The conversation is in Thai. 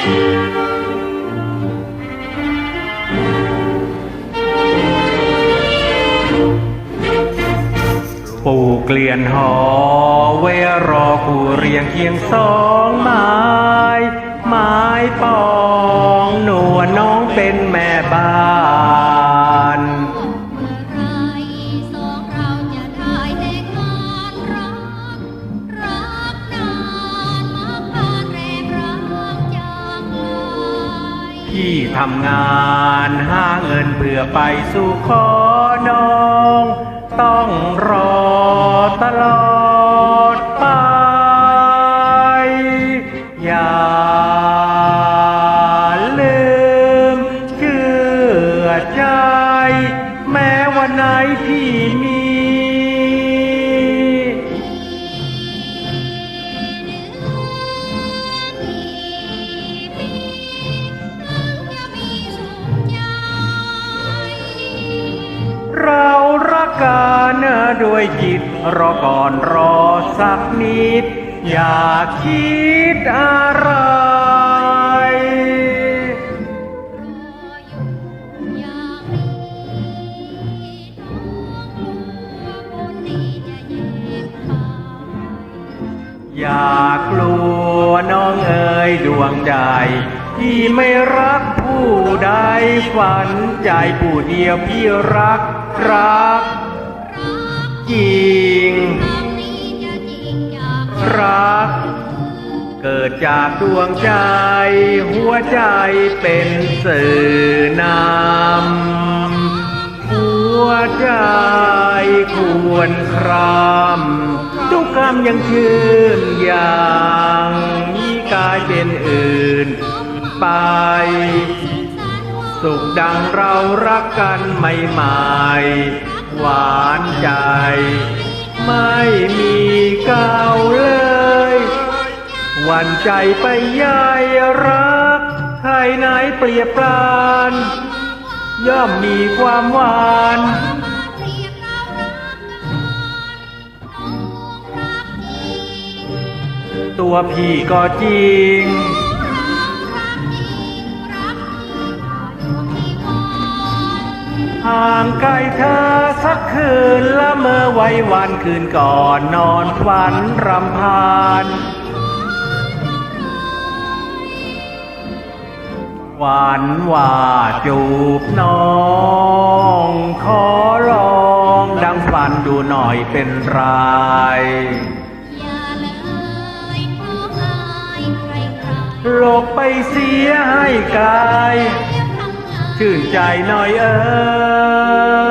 ปู่เกลียนหอเวรอกูเรียงเคียงสองไม้ไม้ปองหนัวน้องเป็นแม่บ้าน พี่ทำงานหาเงินเพื่อไปสู่ขอน้อง ต้องรอตลอดไป อย่าลืมเชื่อใจ แม้วันไหนพี่มี กกันด้วยจิตรอก่อนรอสักนิด อย่าคิดอะไรอย่ากลัวน้องเอ๋ยดวงใจ ที่ไม่รักผู้ใดฝันใจผู้เดียวพี่รักรัก จริง รัก เกิดจากดวงใจ หัวใจเป็นสื่อนำหัวใจควรครำทุกคำยังชื่นอย่างมีกายเป็นอื่นไปสุขดังเรารักกันใหม่ๆ หวานใจ ไม่มีเก่าเลย หวันใจไปยายรักใครไหนเปรียบปรานย่อมมีความหวานตัวพี่ก็จริง ห่างไกลเธอ สักคืนละเมื่อไว้วันคืนก่อนนอนฝันรำพานหวานว่าจูบน้องขอลองดังฝันดูหน่อยเป็นไรอย่าเลยพวกอายใครใครหลบไปเสียให้ไกลทำงานชื่นใจหน่อยเอ้